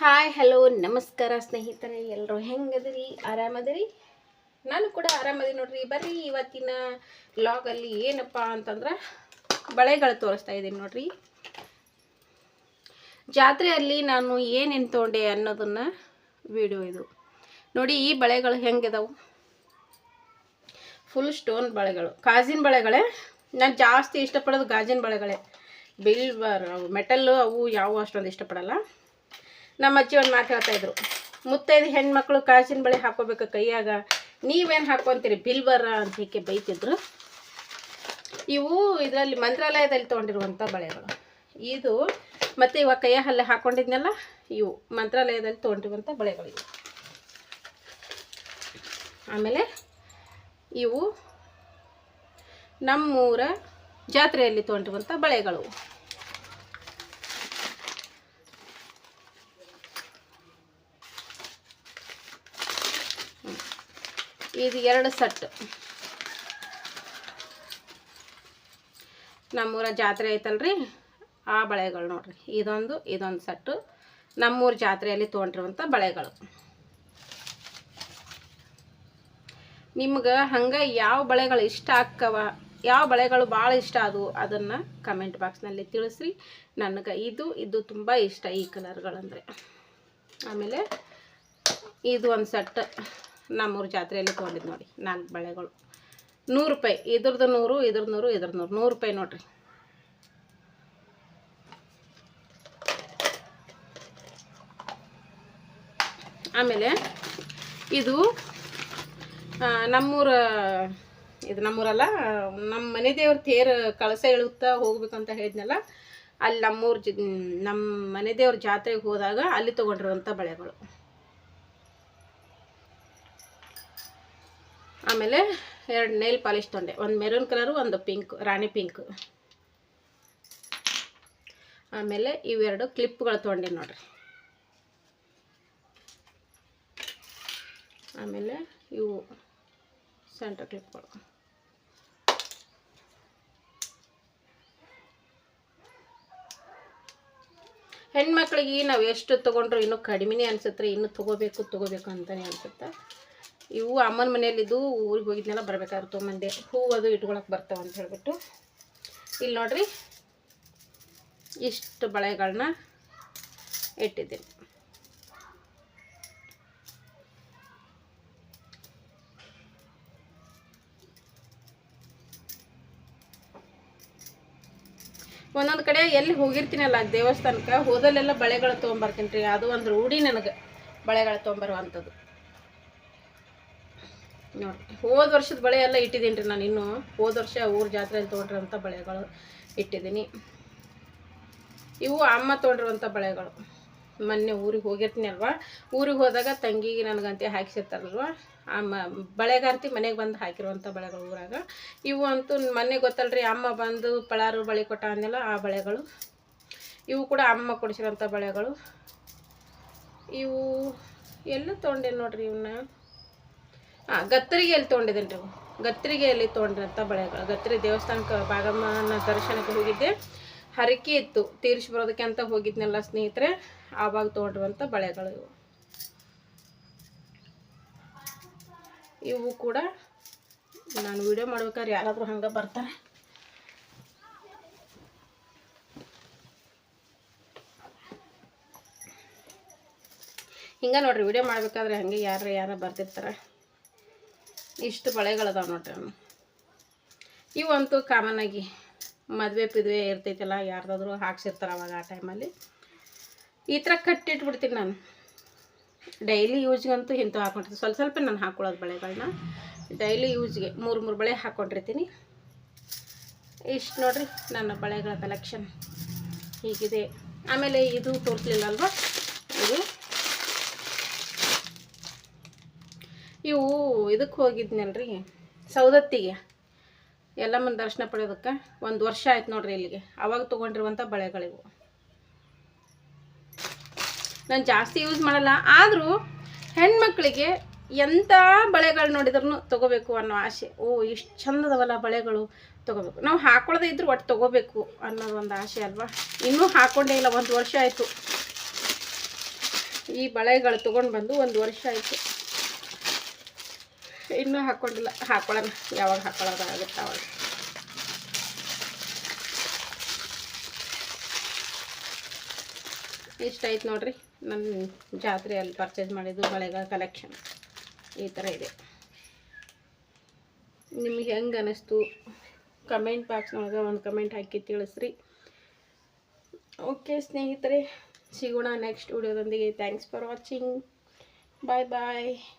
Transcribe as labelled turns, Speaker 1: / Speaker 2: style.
Speaker 1: Hi hello ನಮಸ್ಕಾರ ಸ್ನೇಹಿತರೆ ಎಲ್ಲರೂ ಹೆಂಗದಿರಿ? ಆರಾಮದಿರಿ? ನಾನು ಕೂಡ ಆರಾಮದಿ ನೋಡ್ರಿ. ಬರ್ರಿ ಇವತ್ತಿನ ಲಾಗಲ್ಲಿ ಏನಪ್ಪ ಅಂತಂದ್ರೆ ಬಳೆಗಳು ತೋರಿಸ್ತಾ ಇದ್ದೀನಿ ನೋಡ್ರಿ. ಜಾತ್ರೆಯಲ್ಲಿ ನಾನು ಏನೇನು ತೊಗೊಂಡೆ ಅನ್ನೋದನ್ನು ವಿಡಿಯೋ ಇದು. ನೋಡಿ, ಈ ಬಳೆಗಳು ಹೆಂಗಿದಾವು? ಫುಲ್ ಸ್ಟೋನ್ ಬಳೆಗಳು. ಗಾಜಿನ ಬಳೆಗಳೇ? ನಾನು ಜಾಸ್ತಿ ಇಷ್ಟಪಡೋದು ಗಾಜಿನ ಬಳೆಗಳೇ. ಬಿಲ್ವರ್ ಮೆಟಲ್ಲು ಅವು ಯಾವ ಅಷ್ಟೊಂದು ಇಷ್ಟಪಡಲ್ಲ. ನಮ್ಮ ಅಜ್ಜಿ ಒಂದು ಮಾತು ಹೇಳ್ತಾ ಇದ್ರು, ಮುತ್ತೈದು ಹೆಣ್ಮಕ್ಳು ಕಾಜಿನ ಬಳೆ ಹಾಕೋಬೇಕು ಕೈಯಾಗ, ನೀವೇನು ಹಾಕೊಂತೀರಿ ಬಿಲ್ವರ ಅಂತ ಹೀಗೆ ಬೈತಿದ್ರು. ಇವು ಇದರಲ್ಲಿ ಮಂತ್ರಾಲಯದಲ್ಲಿ ತೊಗೊಂಡಿರುವಂಥ ಬಳೆಗಳು. ಇದು ಮತ್ತು ಇವಾಗ ಕೈಯ ಹಲ್ಲೆ ಹಾಕೊಂಡಿದ್ನೆಲ್ಲ, ಇವು ಮಂತ್ರಾಲಯದಲ್ಲಿ ತೊಗೊಂಡಿರುವಂಥ ಬಳೆಗಳು ಇವು. ಆಮೇಲೆ ಇವು ನಮ್ಮೂರ ಜಾತ್ರೆಯಲ್ಲಿ ತೊಗೊಂಡಿರುವಂಥ ಬಳೆಗಳು. ಇದು ಎರಡು ಸೆಟ್. ನಮ್ಮೂರ ಜಾತ್ರೆ ಐತಲ್ರಿ? ಆ ಬಳೆಗಳು ನೋಡ್ರಿ. ಇದೊಂದು ಇದೊಂದು ಸಟ್ಟು. ನಮ್ಮೂರ ಜಾತ್ರೆಯಲ್ಲಿ ತೊಗೊಂಡಿರುವಂಥ ಬಳೆಗಳು. ನಿಮ್ಗೆ ಹಂಗೆ ಯಾವ ಬಳೆಗಳು ಇಷ್ಟ ಆಕ್ಕವ ಯಾವ ಬಳೆಗಳು ಭಾಳ ಇಷ್ಟ ಅದು, ಅದನ್ನು ಕಮೆಂಟ್ ಬಾಕ್ಸ್ನಲ್ಲಿ ತಿಳಿಸ್ರಿ. ನನಗೆ ಇದು ಇದು ತುಂಬ ಇಷ್ಟ ಈ ಕಲರ್ಗಳಂದರೆ ಆಮೇಲೆ ಇದು ಒಂದು ಸೆಟ್. ನಮ್ಮೂರ ಜಾತ್ರೆಯಲ್ಲಿ ತೊಗೊಂಡಿದ್ದು ನೋಡಿ, ನಾಲ್ಕು ಬಳೆಗಳು. ನೂರು ರೂಪಾಯಿ, ಇದ್ರದ್ದು ನೂರು ಇದ್ರದ್ದು ನೂರು ಇದ್ರದ್ದು ನೂರು. ನೂರು ರೂಪಾಯಿ ನೋಡಿರಿ. ಆಮೇಲೆ ಇದು ನಮ್ಮೂರ, ಇದು ನಮ್ಮೂರಲ್ಲ ನಮ್ಮ ಮನೆ ದೇವ್ರ ತೇರು ಕಳಸ ಇಳುತ್ತಾ ಹೋಗ್ಬೇಕಂತ ಹೇಳಿದ್ನಲ್ಲ, ಅಲ್ಲಿ ನಮ್ಮೂರು ಜ ನಮ್ಮ ಮನೆ ದೇವ್ರ ಜಾತ್ರೆಗೆ ಹೋದಾಗ ಅಲ್ಲಿ ತೊಗೊಂಡಿರುವಂಥ ಬಳೆಗಳು. ಆಮೇಲೆ ಎರಡು ನೈಲ್ ಪಾಲಿಶ್ ತೊಂಡೆ. ಒಂದು ಮೆರೂನ್ ಕಲರು ಒಂದು ಪಿಂಕ್ ರಾಣಿ ಪಿಂಕ್ ಆಮೇಲೆ ಇವೆರಡು ಕ್ಲಿಪ್ಗಳು ತೊಗೊಂಡೆ ನೋಡ್ರಿ. ಆಮೇಲೆ ಇವು ಸೆಂಟರ್ ಕ್ಲಿಪ್ಗಳು ಹೆಣ್ಮಕ್ಳಿಗೆ ನಾವು ಎಷ್ಟು ತೊಗೊಂಡ್ರು ಇನ್ನೂ ಕಡಿಮೆನೇ ಅನ್ಸುತ್ತೆ ಇನ್ನೂ ತೊಗೋಬೇಕು ತೊಗೋಬೇಕು ಅಂತಲೇ ಅನ್ಸುತ್ತೆ. ಇವು ಅಮ್ಮನ ಮನೆಯಲ್ಲಿದ್ದು ಊರಿಗೆ ಹೋಗಿದ್ನೆಲ್ಲ ಬರ್ಬೇಕಾದ್ರೆ ತೊಗೊಂಬಂದೆ. ಹೂವು ಅದು ಇಟ್ಕೊಳಕ್ಕೆ ಬರ್ತಾವೆ ಅಂತ ಹೇಳ್ಬಿಟ್ಟು. ಇಲ್ಲಿ ನೋಡ್ರಿ, ಇಷ್ಟು ಬಳೆಗಳನ್ನ ಇಟ್ಟಿದ್ದೀನಿ. ಒಂದೊಂದು ಕಡೆ ಎಲ್ಲಿ ಹೋಗಿರ್ತೀನಲ್ಲ ದೇವಸ್ಥಾನಕ್ಕೆ, ಹೋದಲ್ಲೆಲ್ಲ ಬಳೆಗಳು ತೊಗೊಂಬರ್ತೀನಿ ರೀ ಅದು ಒಂದು ರೂಢಿ ನನಗೆ, ಬಳೆಗಳು ತೊಗೊಂಬರುವಂಥದ್ದು. ನೋಡಿ, ಹೋದ ವರ್ಷದ ಬಳೆ ಎಲ್ಲ ಇಟ್ಟಿದ್ದೀನಿ ರೀ ನಾನು ಇನ್ನೂ. ಹೋದ ವರ್ಷ ಊರ ಜಾತ್ರೆಯಲ್ಲಿ ತೊಗೊಂಡಿರೋಂಥ ಬಳೆಗಳು ಇಟ್ಟಿದ್ದೀನಿ. ಇವು ಅಮ್ಮ ತೊಗೊಂಡಿರುವಂಥ ಬಳೆಗಳು. ಮೊನ್ನೆ ಊರಿಗೆ ಹೋಗಿರ್ತೀನಿ ಅಲ್ವಾ? ಊರಿಗೆ ಹೋದಾಗ ತಂಗಿಗೆ ನನಗಂತೆ ಹಾಕಿಸಿರ್ತಾರಲ್ವ? ಆ ಮ, ಬಳೆಗಾರ್ತಿ ಮನೆಗೆ ಬಂದು ಹಾಕಿರುವಂಥ ಬಳೆಗಳು ಊರಾಗ. ಇವು ಅಂತೂ ಮೊನ್ನೆ ಗೊತ್ತಲ್ರಿ, ಅಮ್ಮ ಬಂದು ಪಳಾರು ಬಳೆ ಕೊಟ್ಟ ಅಂದೆಲ್ಲ ಆ ಬಳೆಗಳು. ಇವು ಕೂಡ ಅಮ್ಮ ಕೊಡಿಸಿರೋಂಥ ಬಳೆಗಳು. ಇವು ಎಲ್ಲ ತೊಗೊಂಡೆ ನೋಡ್ರಿ ಇವನ್ನ ಹಾಂ, ಗತ್ತರಿಗೆಯಲ್ಲಿ ತೊಗೊಂಡಿದ್ದೀನಿ ರೀ ಗತ್ತರಿಗೆಯಲ್ಲಿ ತೊಗೊಂಡಿರೋಂಥ ಬಳೆಗಳು. ಗತ್ತರಿ ದೇವಸ್ಥಾನಕ್ಕೆ ಬಾಗಮ್ಮನ ದರ್ಶನಕ್ಕೆ ಹೋಗಿದ್ದೆ. ಹರಕೆ ಇತ್ತು. ತೀರಿಸಿ ಬರೋದಕ್ಕೆ ಅಂತ ಹೋಗಿದ್ನೆಲ್ಲ ಸ್ನೇಹಿತರೆ, ಆವಾಗ ತೊಗೊಂಡಿರುವಂಥ ಬಳೆಗಳು ಇವು. ಇವು ಕೂಡ ನಾನು ವಿಡಿಯೋ ಮಾಡ್ಬೇಕಾದ್ರೆ ಯಾರಾದರೂ ಹಂಗೆ ಬರ್ತಾರೆ. ಹಿಂಗೆ ನೋಡ್ರಿ, ವಿಡಿಯೋ ಮಾಡ್ಬೇಕಾದ್ರೆ ಹಂಗೆ ಯಾರು ಯಾರು ಬರ್ತಿರ್ತಾರೆ. ಇಷ್ಟು ಬಳೆಗಳದಾವ ನೋಡ್ರಿ ಅವನು. ಇವಂತೂ ಕಾಮನ್ ಆಗಿ ಮದುವೆ ಪಿದುವೆ ಇರ್ತೈತಲ್ಲ, ಯಾರ್ದಾದ್ರೂ ಹಾಕ್ಸಿರ್ತಾರೆ ಅವಾಗ ಆ ಟೈಮಲ್ಲಿ ಈ ಥರ ಕಟ್ಟಿಟ್ಬಿಡ್ತೀನಿ ನಾನು. ಡೈಲಿ ಯೂಸ್ಗಂತೂ ಇಂಥವು ಹಾಕೊಂಡಿರ್ತೀನಿ ಸ್ವಲ್ಪ ಸ್ವಲ್ಪ ನಾನು ಹಾಕ್ಕೊಳ್ಳೋದು ಬಳೆಗಳನ್ನ ಡೈಲಿ ಯೂಸ್ಗೆ ಮೂರು ಮೂರು ಬಳೆ ಹಾಕ್ಕೊಂಡಿರ್ತೀನಿ ಇಷ್ಟು ನೋಡ್ರಿ ನನ್ನ ಬಳೆಗಳ ಕಲೆಕ್ಷನ್ ಹೀಗಿದೆ. ಆಮೇಲೆ ಇದು ತೋರಿಸ್ಲಿಲ್ಲ ಅಲ್ವಾ ಇದು ಇವು ಇದಕ್ಕೆ ಹೋಗಿದ್ನಲ್ರಿ ಸೌದತ್ತಿಗೆ ಎಲ್ಲಮ್ಮನ ದರ್ಶನ ಪಡೆಯೋದಕ್ಕೆ ಒಂದು ವರ್ಷ ಆಯ್ತು ನೋಡ್ರಿ ಇಲ್ಲಿಗೆ. ಅವಾಗ ತೊಗೊಂಡಿರುವಂಥ ಬಳೆಗಳಿವು. ನಾನು ಜಾಸ್ತಿ ಯೂಸ್ ಮಾಡಲ್ಲ, ಆದರೂ ಹೆಣ್ಮಕ್ಳಿಗೆ ಎಂಥ ಬಳೆಗಳು ನೋಡಿದ್ರೂ ತೊಗೋಬೇಕು ಅನ್ನೋ ಆಸೆ. ಓ, ಇಷ್ಟು ಚಂದದವಲ್ಲ ಬಳೆಗಳು, ತೊಗೋಬೇಕು. ನಾವು ಹಾಕೊಳ್ಳೋದೇ ಇದ್ರೂ ಒಟ್ಟು ತೊಗೋಬೇಕು ಅನ್ನೋದು ಒಂದು ಆಸೆ ಅಲ್ವಾ? ಇನ್ನೂ ಹಾಕೊಂಡೇ ಇಲ್ಲ, ಒಂದು ವರ್ಷ ಆಯಿತು. ಈ ಬಳೆಗಳು ತೊಗೊಂಡು ಬಂದು ಒಂದು ವರ್ಷ ಆಯಿತು. ಇನ್ನೂ ಹಾಕೊಂಡಿಲ್ಲ. ಹಾಕೊಳ್ಳೋಣ. ಯಾವಾಗ ಹಾಕೊಳ್ಳೋದು ಆಗುತ್ತೆ ಅವಾಗ. ಇಷ್ಟ ಆಯ್ತು ನೋಡ್ರಿ. ನನ್ನ ಜಾತ್ರೆಯಲ್ಲಿ ಪರ್ಚೇಸ್ ಮಾಡಿದ್ದು ಮಳೆಗಾಲ ಕಲೆಕ್ಷನ್ ಈ ಥರ ಇದೆ. ನಿಮಗೆ ಹೆಂಗೆ ಅನ್ನಿಸ್ತು ಕಮೆಂಟ್ ಬಾಕ್ಸ್ನೊಳಗೆ ಒಂದು ಕಮೆಂಟ್ ಹಾಕಿ ತಿಳಿಸ್ರಿ. ಓಕೆ ಸ್ನೇಹಿತರೆ. ಸಿಗೋಣ next ವಿಡಿಯೋದೊಂದಿಗೆ thanks for watching bye bye